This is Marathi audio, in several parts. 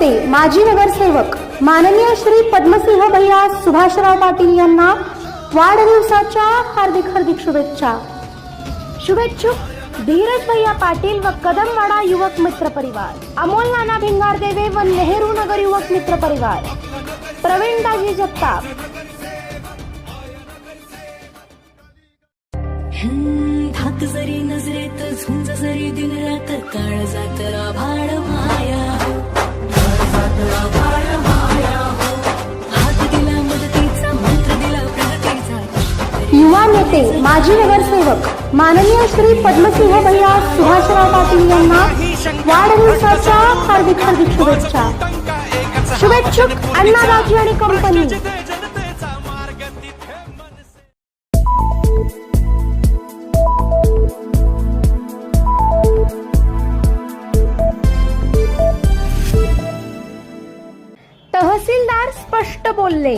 नेते माजी नगरसेवक माननीय श्री पद्मसिंह भैया सुभाषराव पाटील यांना वाढदिवसाच्या हार्दिक हार्दिक शुभेच्छा. शुभेच्छुक धीरज भैया पाटील व कदमवाडा युवक मित्र परिवार अमोल नाना भिंगार देवे व नेहरू नगर युवक मित्र परिवार प्रवीण दाजी जगताप. हम्म, धाक जरी नजरेत झुंज जरी दिन रात काळ जात राभाळ माया. युवा नेते माजी नगरसेवक माननीय श्री पद्मसिंह भैया सुभाषराव पाटील यांना वाढदिवसाच्या हार्दिक हार्दिक शुभेच्छा. शुभेच्छुक अण्णाराजी आणि कंपनी फार स्पष्ट बोलले.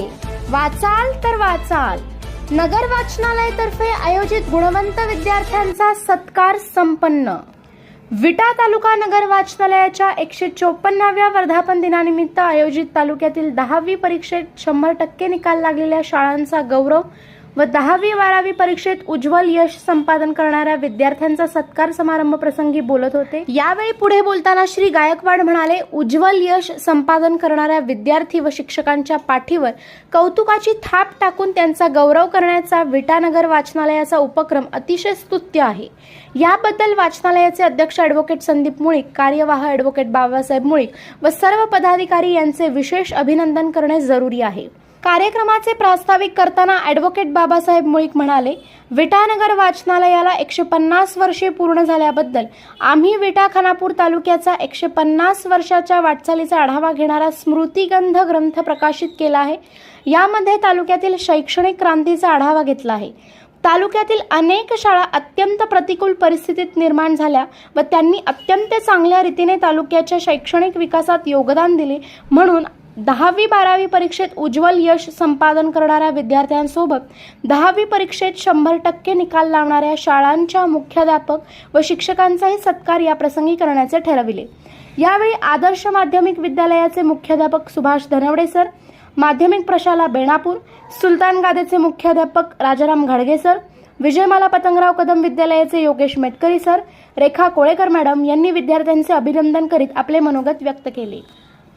वाचाल तर वाचाल. नगर वाचनालयातर्फे आयोजित गुणवंत विद्यार्थ्यांचा सत्कार संपन्न. विटा तालुका नगर वाचनालयाच्या एकशे चोपन्नाव्या वर्धापन दिनानिमित्त आयोजित तालुक्यातील दहावी परीक्षेत शंभर टक्के निकाल लागलेल्या शाळांचा गौरव व दहावी बारावी परीक्षेत उज्ज्वल यश संपादन करणाऱ्या विद्यार्थ्यांचा सत्कार समारंभ प्रसंगी बोलत होते. यावेळी पुढे बोलताना श्री गायकवाड म्हणाले उज्ज्वल यश संपादन करणाऱ्या विद्यार्थी व शिक्षकांच्या पाठीवर कौतुकाची थाप टाकून त्यांचा गौरव करण्याचा विटानगर वाचनालयाचा उपक्रम अतिशय स्तुत्य आहे. याबद्दल वाचनालयाचे अध्यक्ष ॲडव्होकेट संदीप मुळीक कार्यवाह ॲडव्होकेट बाबासाहेब मुळीक व सर्व पदाधिकारी यांचे विशेष अभिनंदन करणे जरुरी आहे. कार्यक्रमाचे प्रास्ताविक करताना ॲडव्होकेट बाबासाहेब मुळीक म्हणाले विटानगर वाचनालयाला एकशे पन्नास वर्षे पूर्ण झाल्याबद्दल आम्ही विटा खानापूर तालुक्याचा एकशे पन्नास वर्षाच्या वाटचालीचा आढावा घेणारा स्मृतिगंध ग्रंथ प्रकाशित केला आहे. यामध्ये तालुक्यातील शैक्षणिक क्रांतीचा आढावा घेतला आहे. तालुक्यातील अनेक शाळा अत्यंत प्रतिकूल परिस्थितीत निर्माण झाल्या व त्यांनी अत्यंत चांगल्या रीतीने तालुक्याच्या शैक्षणिक विकासात योगदान दिले म्हणून दहावी बारावी परीक्षेत उज्ज्वल यश संपादन करणाऱ्या विद्यार्थ्यांसोबत दहावी परीक्षेत शंभर टक्के निकाल लावणाऱ्या शाळांच्या मुख्याध्यापक व शिक्षकांचाही सत्कार या प्रसंगी करण्याचे ठरविले. यावेळी आदर्श माध्यमिक विद्यालयाचे मुख्याध्यापक सुभाष धनवडे सर माध्यमिक प्रशाला बेणापूर सुलतान गादेचे मुख्याध्यापक राजाराम घाडगे सर विजयमाला पतंगराव कदम विद्यालयाचे योगेश मेटकरी सर रेखा कोळेकर मॅडम यांनी विद्यार्थ्यांचे अभिनंदन करीत आपले मनोगत व्यक्त केले.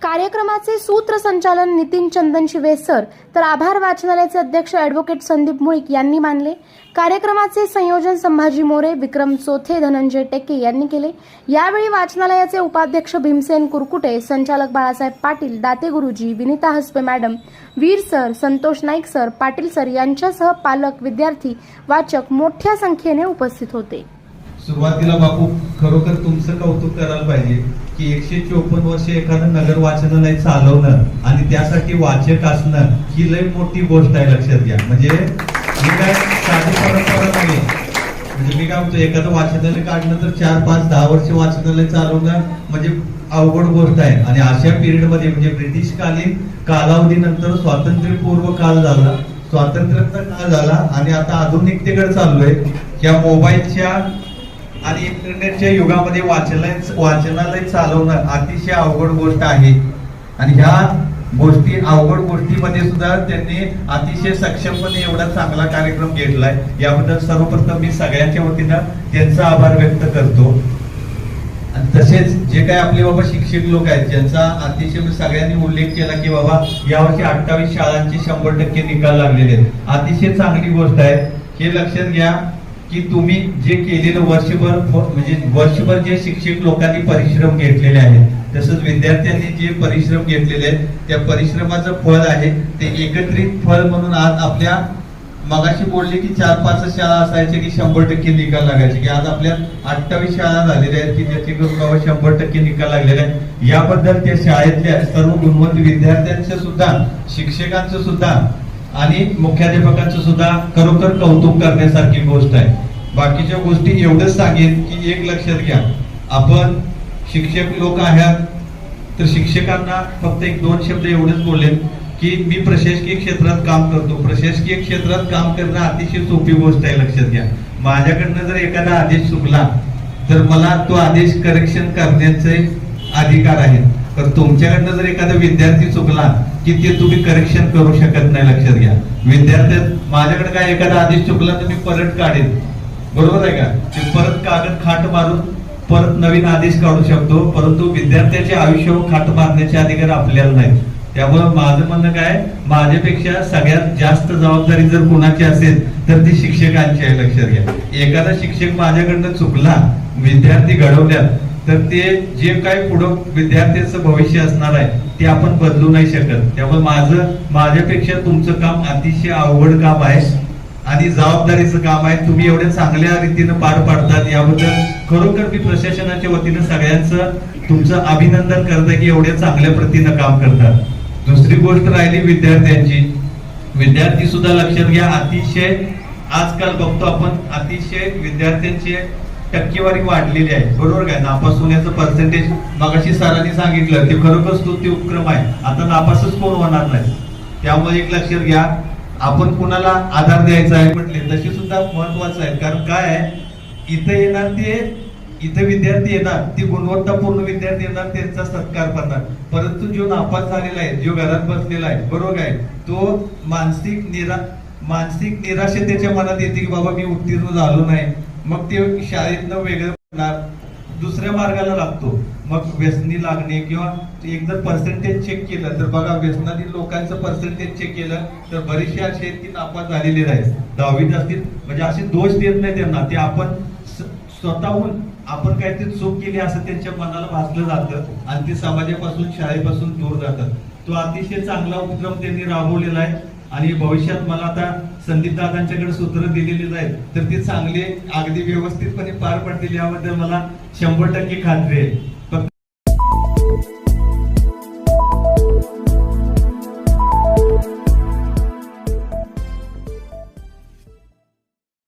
कार्यक्रमाचे सूत्रसंचालन नितीन चंदन शिवे सर तर आभार वाचनालयाचे अध्यक्ष ॲडव्होकेट संदीप मुळीक यांनी मानले. कार्यक्रमाचे संयोजन संभाजी मोरे विक्रम चोथे धनंजय टेके यांनी केले. यावेळी वाचनालयाचे उपाध्यक्ष भीमसेन कुरकुटे संचालक Balasaheb Patil Date Guruji Vinita Haspe madam Veer sir Santosh Naik sir Patil sir यांच्यासह पालक विद्यार्थी वाचक मोठ्या संख्येने उपस्थित होते. सुरुवातीला बापू खरोखर तुमचं कौतुक करायला पाहिजे की एकशे चोपन्न वर्ष एखादं नगर वाचनालय चालवणं आणि त्यासाठी वाचक असणं ही लय मोठी गोष्ट आहे लक्षात घ्या. म्हणजे मी काय साधी परंपरा नाही. म्हणजे मी काय म्हणतो एखादं वाचनालय काढणं तर चार पाच दहा वर्ष वाचनालय चालवणं म्हणजे अवघड गोष्ट आहे. आणि अशा पिरियडमध्ये म्हणजे ब्रिटिश कालीन कालावधीनंतर स्वातंत्र्यपूर्व काल झाला स्वातंत्र्याचा काळ झाला आणि आता आधुनिकतेकडे चाललोय. या मोबाईलच्या आणि इंटरनेटच्या युगामध्ये वाचनालय वाचनालय चालवणं अतिशय अवघड गोष्ट आहे. आणि ह्या गोष्टी अवघड गोष्टीमध्ये सुद्धा त्यांनी अतिशय सक्षमपणे एवढा चांगला कार्यक्रम घेतलाय. याबद्दल सर्वप्रथम मी सगळ्यांच्या वतीनं त्यांचा आभार व्यक्त करतो. आणि तसेच जे काही आपले बाबा शिक्षक लोक आहेत ज्यांचा अतिशय सगळ्यांनी उल्लेख केला की बाबा यावर्षी अठ्ठावीस शाळांचे शंभर टक्के निकाल लागलेले आहेत. अतिशय चांगली गोष्ट आहे. हे लक्षात घ्या. की तुम्ही जे केलेलं वर्षभर म्हणजे वर्षभर जे शिक्षक लोकांनी परिश्रम घेतलेले आहेत तसंच विद्यार्थ्यांनी जे परिश्रम घेतलेले आहेत त्या परिश्रमाचं फळ आहे ते एकत्रित फळ म्हणून आज आपल्या मगाशी बोलले की चार पाच शाळा असायच्या की शंभर टक्के निकाल लागायचे की आज आपल्या अठ्ठावीस शाळा झालेल्या आहेत की ज्याचे करून शंभर टक्के निकाल लागलेले आहेत याबद्दल त्या शाळेतल्या सर्व गुणवंत विद्यार्थ्यांचं सुद्धा शिक्षकांचं सुद्धा आणि मुख्याध्यापकांचं सुद्धा खरोखर कौतुक करण्यासारखी गोष्ट आहे. बाकीच्या गोष्टी एवढंच सांगेन की एक लक्षात घ्या. आपण शिक्षक लोक आहात. तर शिक्षकांना फक्त एक दोन शब्द एवढेच बोलेन की मी प्रशासकीय क्षेत्रात काम करतो. प्रशासकीय क्षेत्रात काम करणं अतिशय सोपी गोष्ट आहे लक्षात घ्या. माझ्याकडनं जर एखादा आदेश चुकला तर मला तो आदेश करेक्शन करण्याचे अधिकार आहेत. तर तुमच्याकडनं जर एखादा विद्यार्थी चुकला की ते तुम्ही करेक्शन करू शकत नाही लक्षात घ्या. विद्यार्थी माझ्याकडे काय एखादा आदेश चुकला तर मी परत काढेन. बरोबर आहे का? ते परत कागद खाट मारून परत नवीन आदेश काढू शकतो परंतु विद्यार्थ्याचे आयुष्य खाट मारण्याचे अधिकार आपल्याला नाही त्यामुळे माझं म्हणणं काय? माझ्यापेक्षा सगळ्यात जास्त जबाबदारी जर कोणाची असेल तर ती शिक्षकांची आहे लक्षात घ्या. एखादा शिक्षक माझ्याकडनं चुकला विद्यार्थी घडवल्यात तर ते जे काही पुढं विद्यार्थ्यांचं भविष्य असणार आहे ते आपण बदलू नाही शकत. त्यामुळे माझं माझ्यापेक्षा तुमचं काम अतिशय अवघड काम आहे आणि जबाबदारीचं काम आहे. तुम्ही एवढ्या चांगल्या रीतीनं पार पाडतात. याबद्दल खरोखर मी प्रशासनाच्या वतीनं सगळ्यांचं तुमचं अभिनंदन करतं की एवढ्या चांगल्या प्रतीनं काम करतात. दुसरी गोष्ट राहिली विद्यार्थ्यांची. विद्यार्थी सुद्धा लक्षात घ्या अतिशय आजकाल बघतो आपण अतिशय विद्यार्थ्यांचे टक्केवारी वाढलेली आहे. बरोबर काय नापास होण्याचं पर्सेंटेज मगाशी सरांनी सांगितलं ते खरोखर स्तुती उपक्रम आहे. आता नापासच कोण होणार नाही? त्यामुळे एक लक्षात घ्या आपण कुणाला आधार द्यायचा आहे म्हटले तशी सुद्धा महत्वाचं आहे. कारण काय आहे? इथे येणार ते इथे विद्यार्थी येणार ती गुणवत्तापूर्ण विद्यार्थी येणार त्यांचा सत्कार करणार. परंतु जो नापास झालेला आहे जो घरात बसलेला आहे बरोबर आहे? तो मानसिक निरा मानसिक निराशा त्याच्या मनात येते की बाबा मी उत्तीर्ण झालो नाही. मग ते शाळेतनं वेगळं पडणार. दुसऱ्या मार्गाला लागतो. मग व्यसनी लागणे किंवा एक जर पर्सेंटेज चेक केलं तर बघा व्यसनातील लोकांचं पर्सेंटेज चेक केलं तर बरेचसे असे आहेत की नापास झालेले आहेत दहावीत असतील म्हणजे असे दोष देत नाही त्यांना. ते आपण स्वतःहून आपण काहीतरी चूक केली असं त्यांच्या मनाला भासलं जातं आणि ते समाजापासून शाळेपासून दूर जातात. तो अतिशय चांगला उपक्रम त्यांनी राबवलेला आहे आणि भविष्यात मला आता संदीप दादांच्याकडे सूत्र दिलेली आहेत तर ती चांगली अगदी व्यवस्थितपणे पार पडतील याबद्दल मला शंभर टक्के खात्री आहे.